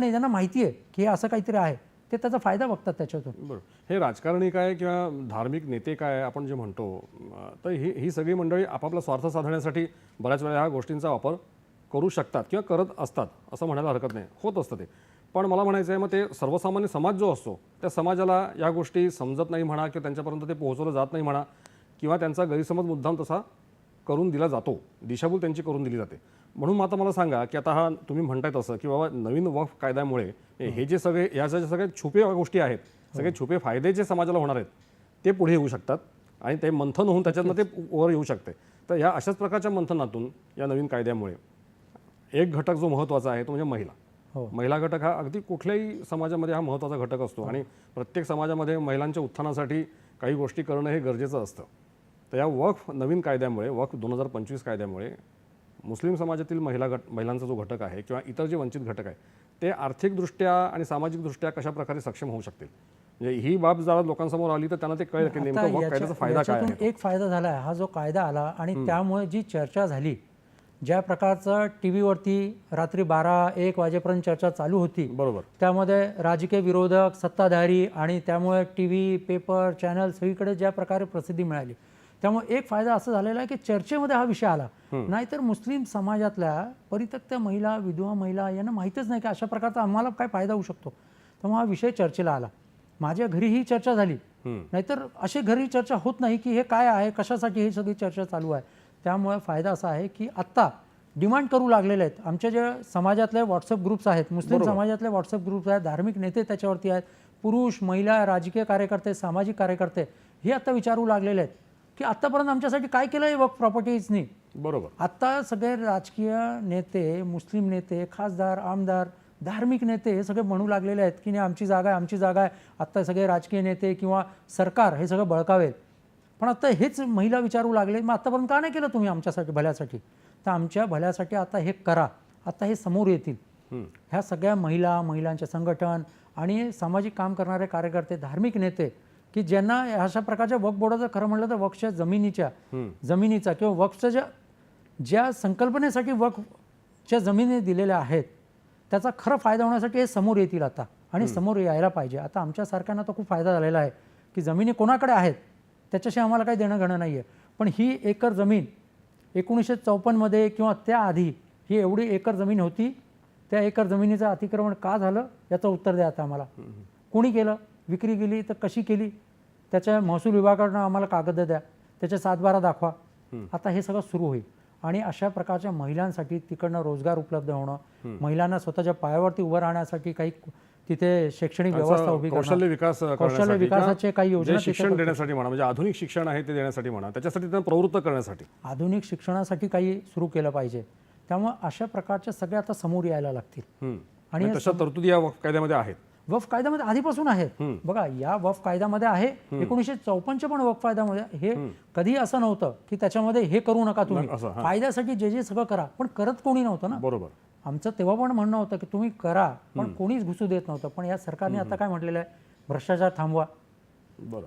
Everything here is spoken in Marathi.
राजकारणी ज्यांना माहिती आहे की हे असं काहीतरी आहे ते त्याचा फायदा बघतात त्याच्यातून. बरोबर हे राजकारणी काय किंवा धार्मिक नेते काय आपण जे म्हणतो तर ही ही सगळी मंडळी आपापला स्वार्थ साधण्यासाठी बऱ्याच वेळा ह्या गोष्टींचा वापर करू शकतात किंवा करत असतात असं म्हणायला हरकत नाही. होत असतं ते. पण मला म्हणायचं आहे मग ते सर्वसामान्य समाज जो असतो त्या समाजाला या गोष्टी समजत नाही म्हणा किंवा त्यांच्यापर्यंत ते पोहोचवलं जात नाही म्हणा किंवा त्यांचा गैरसमज मुद्दाम तसा करून दिला जातो दिशाभूल त्यांची करून दिली जाते. म्हणून मग आता मला सांगा की आता हा तुम्ही म्हणताय तसं की बाबा नवीन वक्फ कायद्यामुळे हे जे सगळे याच्या ज्या सगळ्या छुपे गोष्टी आहेत सगळे छुपे फायदे जे समाजाला होणार आहेत ते पुढे येऊ शकतात आणि ते मंथन होऊन त्याच्यातनं ते वर येऊ शकते. तर या अशाच प्रकारच्या मंथनातून या नवीन कायद्यामुळे एक घटक जो महत्त्वाचा आहे तो म्हणजे महिला. हो. महिला घटक हा अगदी कुठल्याही समाजामध्ये हा महत्त्वाचा घटक असतो आणि प्रत्येक समाजामध्ये महिलांच्या उत्थानासाठी काही गोष्टी करणं हे गरजेचं असतं. तर या वक्फ नवीन कायद्यामुळे वक्फ दोन हजार पंचवीस कायद्यामुळे मुस्लिम समाजातील महिला गट महिलांचा जो घटक आहे किंवा इतर जे वंचित घटक आहे ते आर्थिकदृष्ट्या आणि सामाजिकदृष्ट्या कशा प्रकारे सक्षम होऊ शकतील? म्हणजे ही बाब जरा लोकांसमोर आली तर त्यांना ते कळेल की नेमकं कायद्याचा फायदा काय आहे? एक फायदा झाला आहे. हा जो कायदा आला आणि त्यामुळे जी चर्चा झाली ज्या प्रकारचं टी व्हीवरती रात्री बारा एक वाजेपर्यंत चर्चा चालू होती बरोबर. त्यामध्ये राजकीय विरोधक सत्ताधारी आणि त्यामुळे टी व्ही पेपर चॅनल सगळीकडे ज्या प्रकारे प्रसिद्धी मिळाली त्यामुळे एक फायदा असं झालेला आहे की चर्चेमध्ये हा विषय आला. नाहीतर मुस्लिम समाजातल्या परित्यक्त्या महिला विधवा महिला यांना माहीतच नाही की अशा प्रकारचा आम्हाला काय फायदा होऊ शकतो. त्यामुळे हा विषय चर्चेला आला. माझ्या घरी ही चर्चा झाली. नाहीतर अशी घरी चर्चा होत नाही की हे काय आहे कशासाठी ही सगळी चर्चा चालू आहे. त्यामुळे फायदा असा आहे की आत्ता डिमांड करू लागलेले आहेत. आमच्या जे समाजातले व्हॉट्सअप ग्रुप्स आहेत मुस्लिम समाजातले व्हॉट्सअप ग्रुप्स आहेत धार्मिक नेते त्याच्यावरती आहेत पुरुष महिला राजकीय कार्यकर्ते सामाजिक कार्यकर्ते हे आता विचारू लागलेले आहेत. की आत्तापर्यंत आमच्यासाठी काय केलं आहे वर्क प्रॉपर्टीजनी बरोबर. आत्ता सगळे राजकीय नेते मुस्लिम नेते खासदार आमदार धार्मिक नेते हे सगळे म्हणू लागलेले आहेत की नाही आमची जागा आहे आमची जागा आहे. आत्ता सगळे राजकीय नेते किंवा सरकार हे सगळं बळकावेल. पण आता हेच महिला विचारू लागले मग आत्तापर्यंत का नाही केलं तुम्ही आमच्यासाठी भल्यासाठी? तर आमच्या भल्यासाठी आता हे करा. आता हे समोर येतील. ह्या सगळ्या महिला महिलांचे संघटन आणि सामाजिक काम करणारे कार्यकर्ते धार्मिक नेते की ज्यांना अशा प्रकारच्या वक्फ बोर्डाचं खरं म्हटलं तर वक्फच्या जमिनीच्या जमिनीचा किंवा वक्फच्या ज्या ज्या संकल्पनेसाठी वक्फच्या जमिनी दिलेल्या आहेत त्याचा खरं फायदा होण्यासाठी हे समोर येतील आता. आणि समोर यायला पाहिजे. आता आमच्यासारख्यांना तर खूप फायदा झालेला आहे की जमिनी कोणाकडे आहेत त्याच्याशी आम्हाला काही देणं घेणं नाही आहे पण ही एकर जमीन एकोणीसशे चौपन्नमध्ये किंवा त्याआधी ही एवढी एकर जमीन होती त्या एकर जमिनीचं अतिक्रमण का झालं याचं उत्तर द्या आता आम्हाला. कोणी केलं? विक्री केली तर कशी केली? त्याच्या महसूल विभागाकडनं आम्हाला कागद द्या. त्याचे सातबारा दाखवा. आता हे सगळं सुरू होईल. आणि अशा प्रकारच्या महिलांसाठी तिकडनं रोजगार उपलब्ध होणं महिलांना स्वतःच्या पायावरती उभं राहण्यासाठी काही तिथे शैक्षणिक व्यवस्था उभी. कौशल्य विकास कौशल्य विकासाचे काही योजना शिक्षण देण्यासाठी म्हणा म्हणजे आधुनिक शिक्षण आहे ते देण्यासाठी म्हणा त्याच्यासाठी त्यांना प्रवृत्त करण्यासाठी. आधुनिक शिक्षणासाठी काही सुरू केलं पाहिजे. त्यामुळे अशा प्रकारच्या सगळ्या आता समोर यायला लागतील. आणि आणि तशा तरतुदी या कायद्यामध्ये आहेत. वफ कायद्यामध्ये आधीपासून आहेत. बघा या वफ कायद्यामध्ये आहे एकोणीसशे चौपन्नच्या पण वफ कायद्यामध्ये हे कधीही असं नव्हतं की त्याच्यामध्ये हे करू नका तुम्ही. असं, फायद्यासाठी जे जे सगळं करा पण करत कोणी नव्हतं ना. बरोबर. आमचं तेव्हा पण म्हणणं होतं की तुम्ही करा पण कोणीच घुसू देत नव्हतं. पण या सरकारने आता काय म्हटलेलं आहे? भ्रष्टाचार थांबवा. बरं.